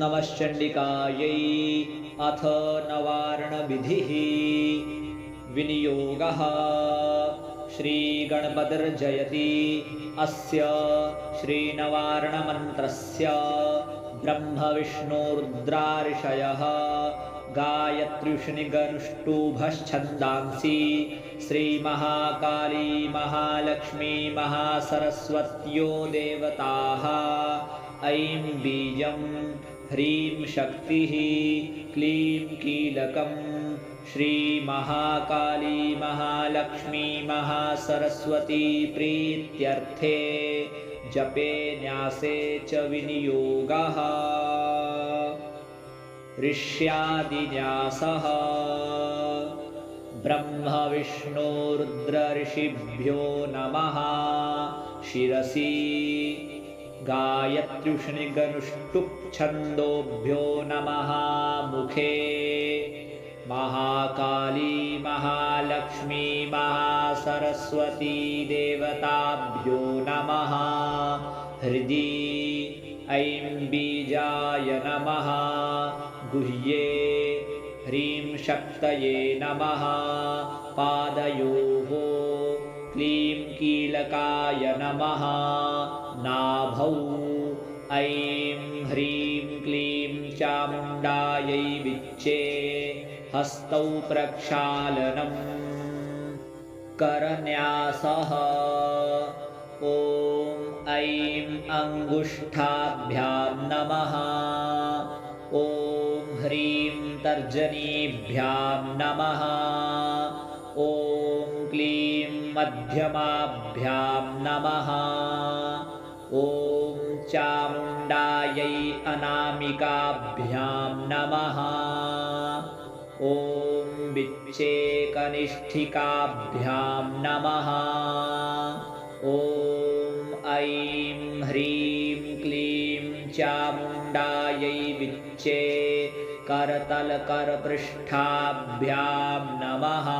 नमश्चण्डिकायै अथ नवार्णविधिः विनियोगः श्रीगणपतिर्जयति अस्य श्रीनवार्णमन्त्रस्य ब्रह्मविष्णोरुद्रार्षयः गायत्र्युष्णिगनुष्टुभश्छन्दांसि श्रीमहाकाली महालक्ष्मी महासरस्वत्यो देवताः। ऐं बीजं ह्रीं शक्तिः क्लीं कीलकं महासरस्वती प्रीत्यर्थे जपे न्यासे च विनियोगः ऋष्यादिन्यासः ब्रह्मविष्णोरुद्रऋषिभ्यो नमः। शिरसि गायत्र्युष्णिगनुष्टुप्छन्दोभ्यो नमः। मुखे महाकाली महालक्ष्मी महासरस्वती देवताभ्यो नमः। हृदि ऐं बीजाय नमः गुह्ये ह्रीं शक्तये नमः। पादयोः क्लीं कीलकाय नमः। नाभौ ऐं ह्रीं क्लीं चामुण्डायै विच्चे हस्तौ प्रक्षालनम् करन्यासः। ॐ ऐं अङ्गुष्ठाभ्यां नमः। ॐ ह्रीं तर्जनीभ्यां नमः। ॐ क्लीं मध्यमाभ्यां नमः। ॐ चामुण्डायै अनामिकाभ्यां नमः। ॐ विच्चेकनिष्ठिकाभ्यां नमः। ॐ ऐं ह्रीं क्लीं चामुण्डायै विच्चे करतलकरपृष्ठाभ्यां नमः।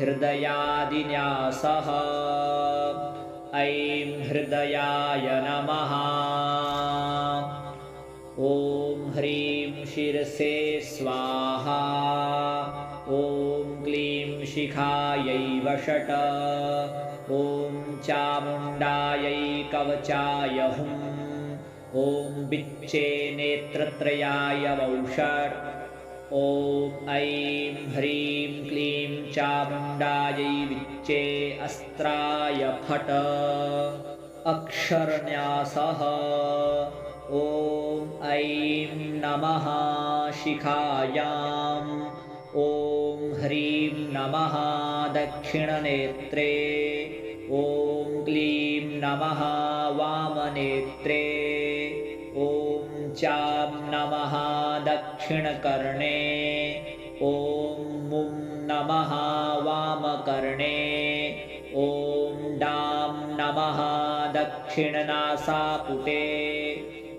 हृदयादिन्यासः। ऐं हृदयाय नमः। ॐ ह्रीं शिरसे स्वाहा। ॐ क्लीं शिखायै वषट ॐ चामुण्डायै कवचाय हुम् ॐ बिच्चे नेत्रत्रयाय वौषट् ॐ ऐं ह्रीं क्लीं चामुण्डायै विच्चे अस्त्राय फट। अक्षरन्यासः। ॐ ऐं नमः शिखायाम् ॐ ह्रीं नमः दक्षिणनेत्रे। ॐ क्लीं नमः वामनेत्रे नमः दक्षिणकर्णे। ॐ मुं नमः वामकर्णे। ॐ डां नमः दक्षिणनासापुटे।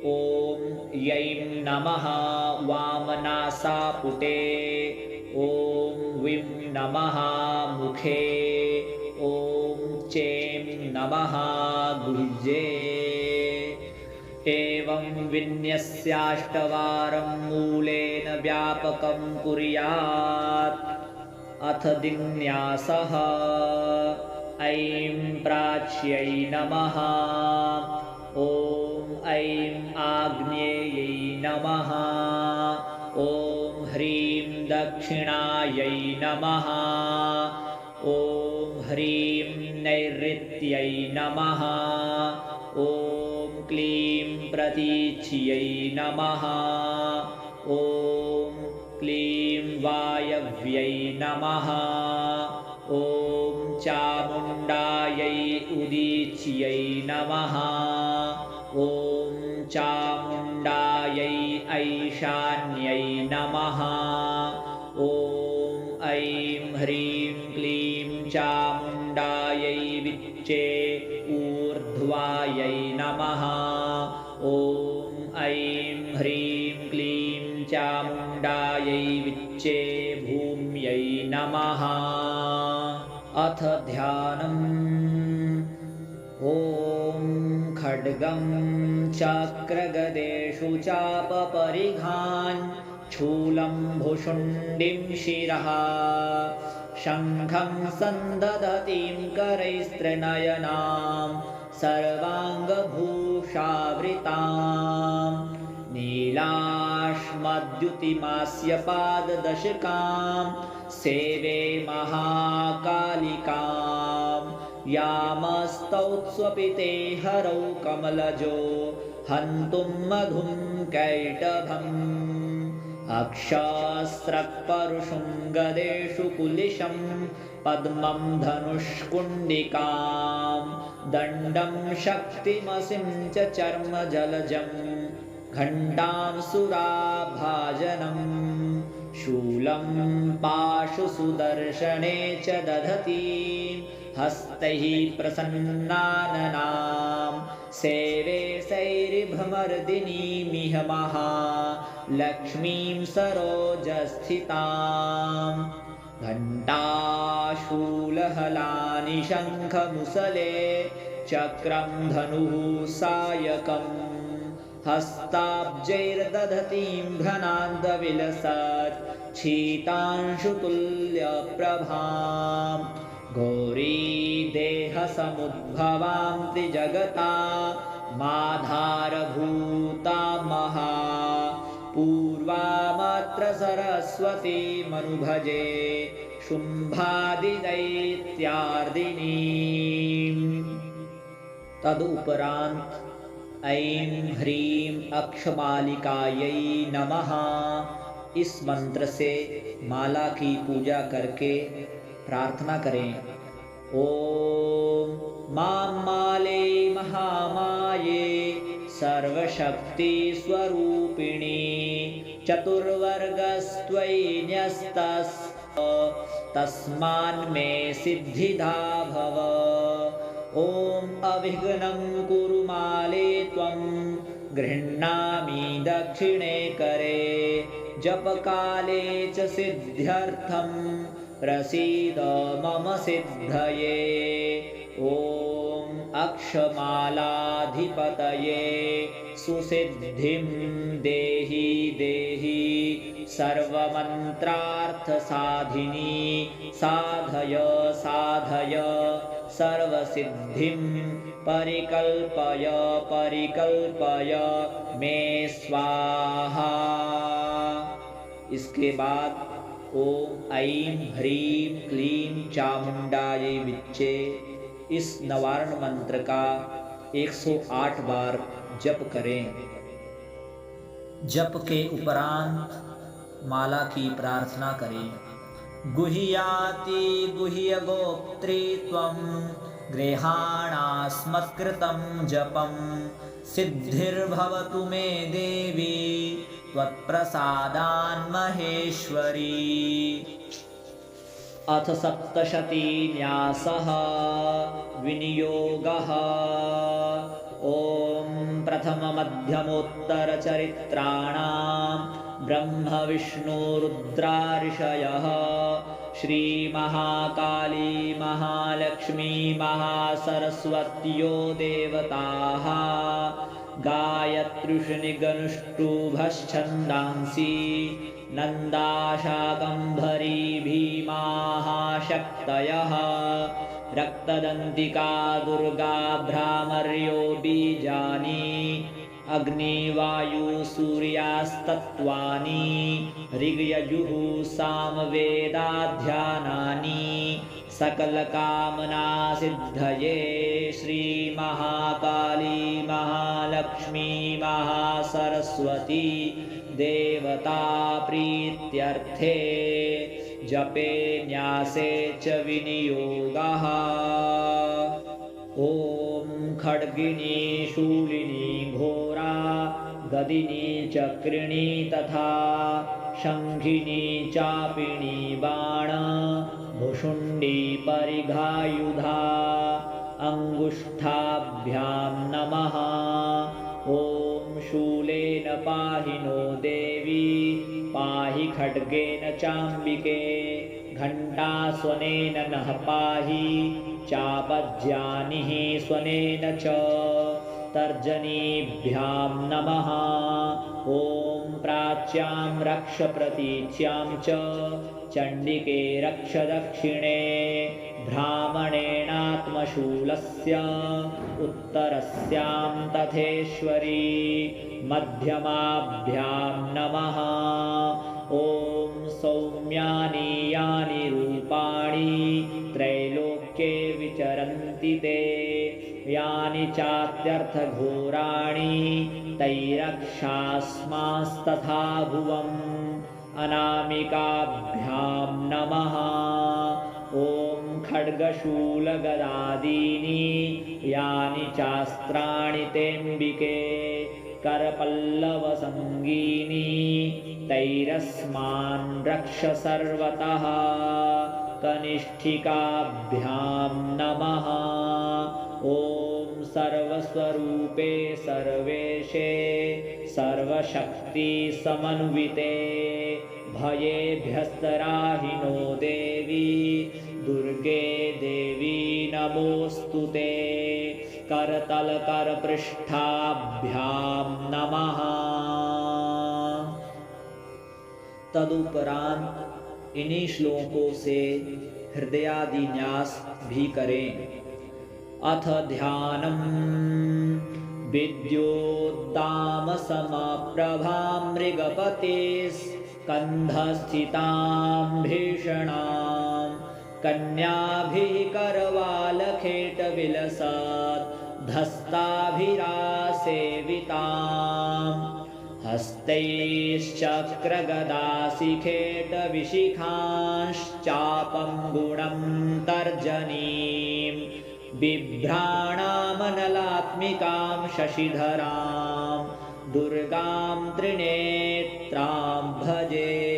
ॐ यैं नमः वामनासापुटे। ॐ विं नमः मुखे। ॐ चें नमः गुह्ये एवं विन्यस्याष्टवारं मूलेन व्यापकं कुर्यात्। अथ दिन्यासः। ऐं प्राच्यै नमः। ॐ ऐं आग्नेयै नमः। ॐ ह्रीं दक्षिणायै नमः। ॐ ह्रीं नैऋत्यै नमः। ॐ क्लीं प्रतीच्यै नमः। ॐ क्लीं वायव्यै नमः। ॐ चामुण्डायै उदीच्यै नमः। ॐ चामुण्डायै ऐशान्यै नमः। ॐ ऐं ह्रीं क्लीं चामुण्डायै विच्चे चामुण्डायै विच्चे भूम्यै नमः। अथ ध्यानम्। ॐ खड्गं चक्रगदेषु चापपरिघान् शूलं भुषुण्डिं शिरः। शङ्खं सन्दधतीं करैस्त्रिनयनां सर्वाङ्गभूषावृताम् नीलाश्मद्युतिमास्य पाददशकां सेवे महाकालिकां यामस्तौत्स्वपिते हरौ कमलजो। हन्तुं मधुं कैटभम्। अक्षस्रक्परुषुङ्गदेषु कुलिशं पद्मं धनुष्कुण्डिकां दण्डं शक्तिमसिं च चर्मजलजं घण्टां सुराभाजनम् शूलं पाशुसुदर्शने च दधतीं। हस्तैः प्रसन्नाननां सेवे सैर्भमर्दिनीमिह महालक्ष्मीं सरोजस्थितां घण्टाशूलहलानि शङ्खमुसले चक्रं धनुः सायकम् हस्ताब्जैर्दधतीं घनान्दविलसत् शीतांशुतुल्यप्रभां घोरीदेहसमुद्भवां त्रिजगता माधारभूता महा। पूर्वामात्र सरस्वतीमनुभजे शुम्भादिदैत्यार्दिनीम् तदुपरान्त ऐं ह्रीं अक्षमालिकायै नमः। इस मंत्र से माला की पूजा करके प्रार्थना करें। ओम माँ माले महामाये सर्वशक्ति स्वरूपिणी चतुर्वर्गस्त्वयि न्यस्तस् तस्मान् मे सिद्धिदा भव ॐ अविघ्नं कुरु माले त्वं गृह्णामि दक्षिणे करे जपकाले च सिद्ध्यर्थं प्रसीद मम सिद्धये। ॐ अक्षमालाधिपतये सुसिद्धिं देहि देहि सर्वमन्त्रार्थसाधिनी साधय साधय सर्वसिद्धिं परिकल्पय परिकल्पय मे स्वाहा। इसके बाद ओम ऐं ह्रीं क्लीं चामुंडायै विच्चे इस नवारण मंत्र का 108 बार जप करें। जप के उपरांत माला की प्रार्थना करें। गुह्याति गुह्यगोप्त्री त्वं गृहाणास्मत्कृतं जपं। सिद्धिर्भवतु मे देवी त्वत्प्रसादान्महेश्वरी अथ सप्तशतीन्यासः विनियोगः। ॐ प्रथममध्यमोत्तरचरित्राणां ब्रह्मविष्णुरुद्राऋषयः श्रीमहाकाली महालक्ष्मी महासरस्वत्यो देवताः गायत्रुषनिगनुष्टुभश्छन्दांसि नन्दाशाकम्भरी भीमाः शक्तयः रक्तदन्तिका दुर्गा भ्रामर्यो बीजानि अग्निवायुसूर्यास्तत्त्वानि ऋग्यजुः सामवेदाध्यानानि सकलकामनासिद्धये श्रीमहाकाली महालक्ष्मी महासरस्वती देवता प्रीत्यर्थे जपे न्यासे च विनियोगः। ॐ खड्गिनी शूलिनी घोरा गदिनी चक्रिणी तथा शङ्खिनी चापिणी बाण भुषुण्डी परिघायुधा अङ्गुष्ठाभ्यां नमः। ॐ शूलेन पाहि नो देवी खड्गेन चाम्बिके घण्टास्वनेन नः पाहि चापज्यानिः स्वनेन च। तर्जनीभ्यां नमः। ॐ प्राच्यां रक्ष प्रतीच्यां च। चण्डिके रक्ष दक्षिणे। भ्रामणेनात्मशूलस्य उत्तरस्यां तथेश्वरी। मध्यमाभ्यां नमः ॐ सौम्यानि यानि रूपाणि त्रैलोक्ये विचरन्ति ते। यानि चात्यर्थघोराणि तैरक्षास्मास्तथा भुवम्। अनामिकाभ्यां नमः। ॐ खड्गशूलगदादीनि यानि चास्त्राणि तेऽम्बिके करपल्लवसङ्गीनि तैरस्मान् रक्ष सर्वतः। कनिष्ठिकाभ्यां नमः। ॐ सर्वस्वरूपे सर्वेशे सर्वशक्तिसमन्विते। भयेभ्यस्तराहिनो देवी दुर्गे देवी नमोऽस्तु ते। करतलकरपृष्ठाभ्यां नमः तदुपरांत इन्हीं श्लोकों से हृदयादिन्यास भी करें। अथ ध्यानम् विद्योद्दामसमप्रभां मृगपतेस्कन्धस्थितां भीषणां कन्याभिः करवालखेटविलसत् धस्ताभिरासेविताम् हस्तैश्चक्रगदाशिखेटविशिखांश्चापं गुणं तर्जनीं बिभ्राणामनलात्मिकां शशिधरां दुर्गां त्रिनेत्रां भजे